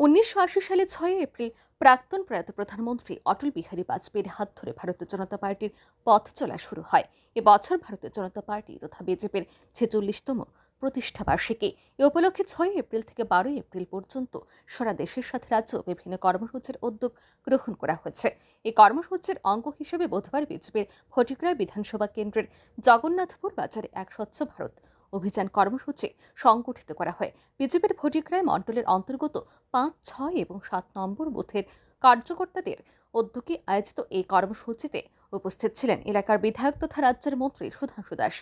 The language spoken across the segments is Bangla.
উনিশশো আশি সালে ছয় এপ্রিল প্রাক্তন প্রয়াত প্রধানমন্ত্রী অটল বিহারী বাজপেয়ীর হাত ধরে ভারতীয় জনতা পার্টির পথ চলা শুরু হয়। এবছর ভারতীয় জনতা পার্টি তথা বিজেপির ছেচল্লিশতম প্রতিষ্ঠা বার্ষিকী। এ উপলক্ষে ছয় এপ্রিল থেকে বারোই এপ্রিল পর্যন্ত সারা দেশের সাথে রাজ্য বিভিন্ন কর্মসূচির উদ্যোগ গ্রহণ করা হয়েছে। এই কর্মসূচির অঙ্গ হিসেবে বুধবার বিজেপির ফটিকরায় বিধানসভা কেন্দ্রের জগন্নাথপুর বাজারে এক স্বচ্ছ ভারত অভিযান কর্মসূচি সংগঠিত করা হয়। বিজেপির ভোটিগ্রায় মণ্ডলের অন্তর্গত পাঁচ, ছয় এবং সাত নম্বর বুথের কার্যকর্তাদের উদ্যোগে আয়োজিত এই কর্মসূচিতে উপস্থিত ছিলেন এলাকার বিধায়ক তথা রাজ্যের মন্ত্রী সুধাংশু দাস।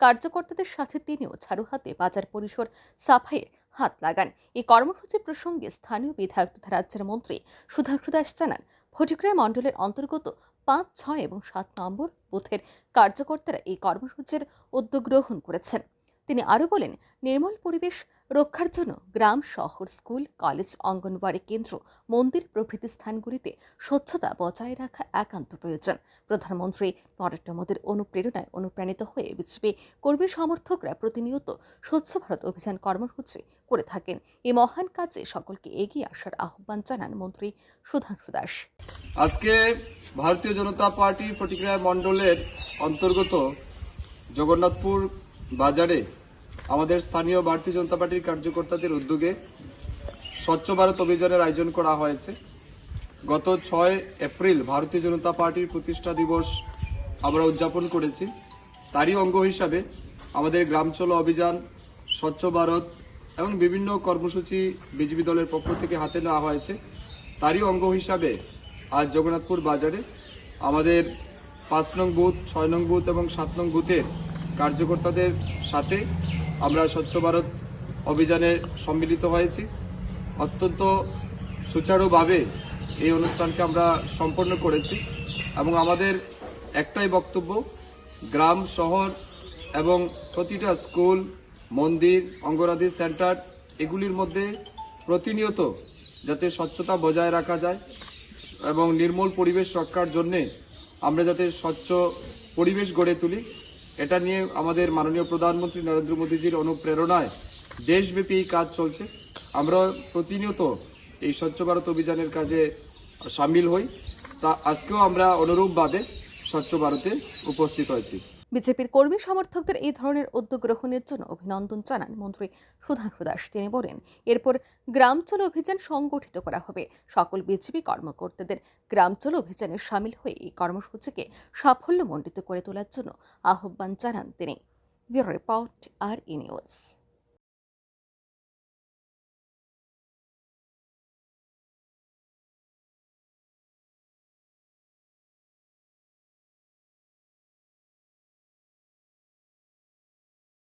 কার্যকর্তাদের সাথে তিনিও ঝাড়ু হাতে বাজার পরিসর সাফাইয়ে হাত লাগান। এই কর্মসূচি প্রসঙ্গে স্থানীয় বিধায়ক তথা রাজ্যের মন্ত্রী সুধাংশু দাস জানান ভোটিগ্রায় মণ্ডলের অন্তর্গত পাঁচ, ছয় এবং সাত নম্বর বুথের কার্যকর্তারা এই কর্মসূচির উদ্যোগ গ্রহণ করেছেন। তিনি আরও বলেন, নির্মল পরিবেশ রক্ষার জন্য গ্রাম, শহর, স্কুল, কলেজ, অঙ্গনওয়াড়ি কেন্দ্র, মন্দির প্রভৃতি স্থানগুলিতে স্বচ্ছতা বজায় রাখা একান্ত প্রয়োজন। প্রধানমন্ত্রী নরেন্দ্র মোদীর অনুপ্রেরণায় অনুপ্রাণিত হয়ে বিজেপি কর্মী সমর্থকরা প্রতিনিয়ত স্বচ্ছ ভারত অভিযান কর্মসূচি করে থাকেন। এই মহান কাজে সকলকে এগিয়ে আসার আহ্বান জানান মন্ত্রী সুধাংশু দাস। আজকে ভারতীয় জনতা পার্টি ফটিকরায় মণ্ডলের অন্তর্গত জগন্নাথপুর বাজারে আমাদের স্থানীয় ভারতীয় জনতা পার্টির কার্যকর্তাদের উদ্যোগে স্বচ্ছ ভারত অভিযানের আয়োজন করা হয়েছে। গত ছয় এপ্রিল ভারতীয় জনতা পার্টির প্রতিষ্ঠা দিবস আমরা উদযাপন করেছি। তারই অঙ্গ হিসাবে আমাদের গ্রাম চলো অভিযান, স্বচ্ছ ভারত এবং বিভিন্ন কর্মসূচি বিজেপি দলের পক্ষ থেকে হাতে নেওয়া হয়েছে। তারই অঙ্গ হিসাবে আজ জগন্নাথপুর বাজারে আমাদের পাঁচ নং বুথ, ছয় নং বুথ এবং সাত নং বুথের কার্যকর্তাদের সাথে আমরা স্বচ্ছ ভারত অভিযানে সম্মিলিত হয়েছি। অত্যন্ত সুচারুভাবে এই অনুষ্ঠানকে আমরা সম্পন্ন করেছি এবং আমাদের একটাই বক্তব্য, গ্রাম, শহর এবং প্রতিটা স্কুল, মন্দির অঙ্গনাদি সেন্টার এগুলির মধ্যে প্রতিনিয়ত যাতে স্বচ্ছতা বজায় রাখা যায় এবং নির্মল পরিবেশ রক্ষার জন্যে আমরা যাতে স্বচ্ছ পরিবেশ গড়ে তুলি, এটা নিয়ে আমাদের মাননীয় প্রধানমন্ত্রী নরেন্দ্র মোদীজির অনুপ্রেরণায় দেশব্যাপী কাজ চলছে। আমরা প্রতিনিয়ত এই স্বচ্ছ ভারত অভিযানের কাজে সামিল হই। তা আজকেও আমরা অনুরূপভাবে স্বচ্ছ ভারতে উপস্থিত হয়েছি। বিজেপির কর্মী সমর্থকদের এই ধরনের উদ্যোগ গ্রহণের জন্য অভিনন্দন জানান মন্ত্রী সুধাংশু দাস। তিনি বলেন, এরপর গ্রামচল অভিযান সংগঠিত করা হবে। সকল বিজেপি কর্মকর্তাদের গ্রামচল অভিযানে সামিল হয়ে এই কর্মসূচিকে সাফল্যমণ্ডিত করে তোলার জন্য আহ্বান জানান তিনি। রিপোর্ট আর ই নিউজ।